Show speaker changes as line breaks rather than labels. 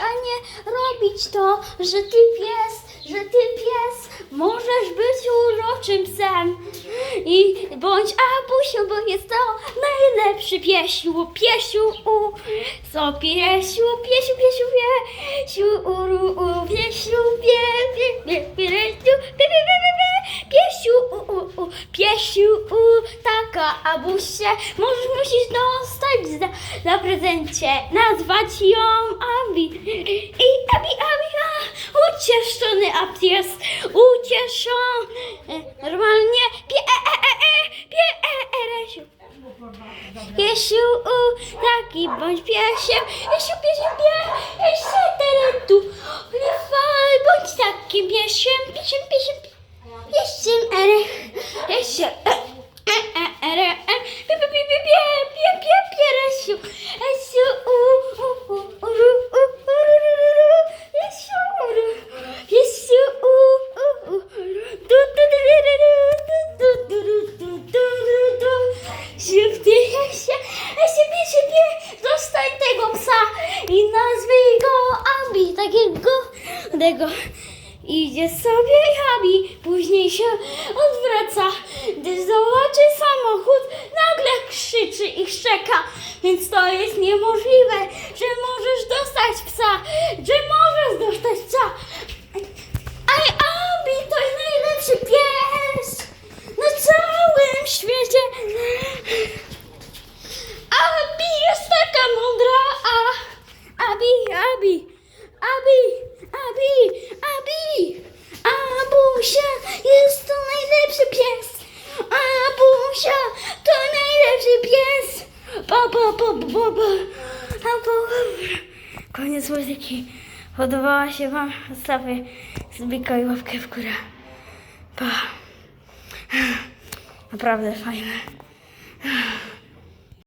a nie robić to, że ty pies, że ty pies, możesz być uroczym psem. I bądź abusiu, bo jest to najlepszy piesiu, piesiu, u, co piesiu, piesiu, piesiu, piesiu, uru, u, piesiu, pie, pie, pie, piesiu, pie, pie, pie, pie, pie, piesiu, u, u, u, piesiu, u, taka abusie, możesz, musisz dostać za, za prezencie, nazwać ją Abi. I Abi, Abi, a, ucieszony jest, ucieszony, normalnie, pie, e, e, e, e, pie, e, e, resiu. Piesiu, u, taki bądź piesiem, piesiu, pie, piesiu, teretu, fal, bądź takim piesiem, piesiem, piesiem, tego. Idzie sobie Abi, później się odwraca, gdy zobaczy samochód, nagle krzyczy i szczeka, więc to jest niemożliwe, że możesz dostać psa, że możesz dostać psa. Aj, Abi, to jest najlepszy pies na całym świecie. Abi jest taka mądra, a Abi, Abi, Abi, Abi, Abi, Abusia jest to najlepszy pies. Abusia to najlepszy pies. Pa, pa, pa, pa, pa, pa, pa. Koniec muzyki. Podobała się Wam? Zostawię zbika i łapkę w górę. Pa. Naprawdę fajne.